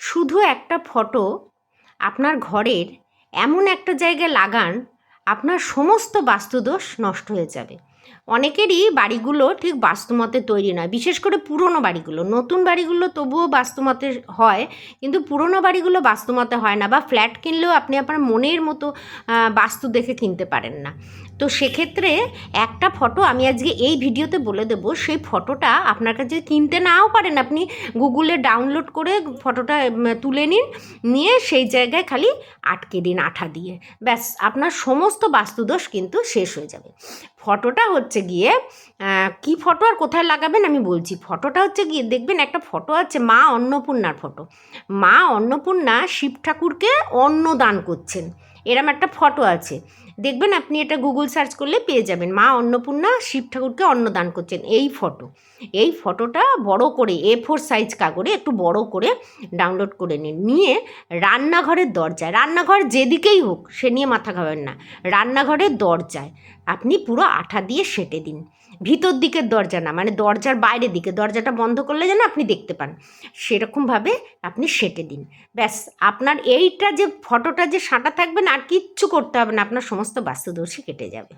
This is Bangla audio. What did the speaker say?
শুধু একটা ফটো আপনার ঘরের এমন একটা জায়গায় লাগান, আপনার সমস্ত বাস্তুদোষ নষ্ট হয়ে যাবে। অনেকেরই বাড়িগুলো ঠিক বাস্তুমতে তৈরি নয়, বিশেষ করে পুরনো বাড়িগুলো। নতুন বাড়িগুলো তবুও বাস্তুমতে হয়, কিন্তু পুরনো বাড়িগুলো বাস্তুমতে হয় না বা ফ্ল্যাট কিনলেও আপনি আপনার মনের মতো বাস্তু দেখে কিনতে পারেন না। তো সেক্ষেত্রে একটা ফটো আমি আজকে এই ভিডিওতে বলে দেব, সেই ফটোটা আপনার কাছে কিনতে নাও পারেন। আপনি গুগলে ডাউনলোড করে ফটোটা তুলে নিন, নিয়ে সেই জায়গায় খালি আটকে দিন আঠা দিয়ে। ব্যাস, আপনার সমস্ত বাস্তুদোষ কিন্তু শেষ হয়ে যাবে। ফটোটা হচ্ছে গিয়ে কি ফটো আর কোথায় লাগাবেন আমি বলছি। ফটোটা হচ্ছে গিয়ে দেখবেন একটা ফটো আছে মা অন্নপূর্ণার ফটো। মা অন্নপূর্ণা শিব ঠাকুরকে অন্ন দান করছেন। এরম একটা ফটো আছে। দেখবেন আপনি এটা গুগল সার্চ করলে পেয়ে যাবেন। মা অন্নপূর্ণা শিব ঠাকুরকে অন্নদান করছেন এই ফটো এই ফটোটা বড় করে এ ফোর সাইজ কাগজে একটু বড় করে ডাউনলোড করে নিন। নিয়ে রান্নাঘরের দরজায়, রান্নাঘর যেদিকেই হোক, সে নিয়ে মাথা খাবেন না। রান্নাঘরের দরজায় আপনি পুরো আঠা দিয়ে সেটে দিন। ভিতর দিকের দরজা না মানে দরজার বাইরের দিকে, দরজাটা বন্ধ করলে যেন আপনি দেখতে পান। সেরকমভাবে আপনি সেটে দিন। ব্যাস, আপনার এইটা যে ফটোটা যে সাঁটা থাকবে না, আর কিচ্ছু করতে হবে না, আপনার সমস্ত বাস্তুদোষই কেটে যাবে।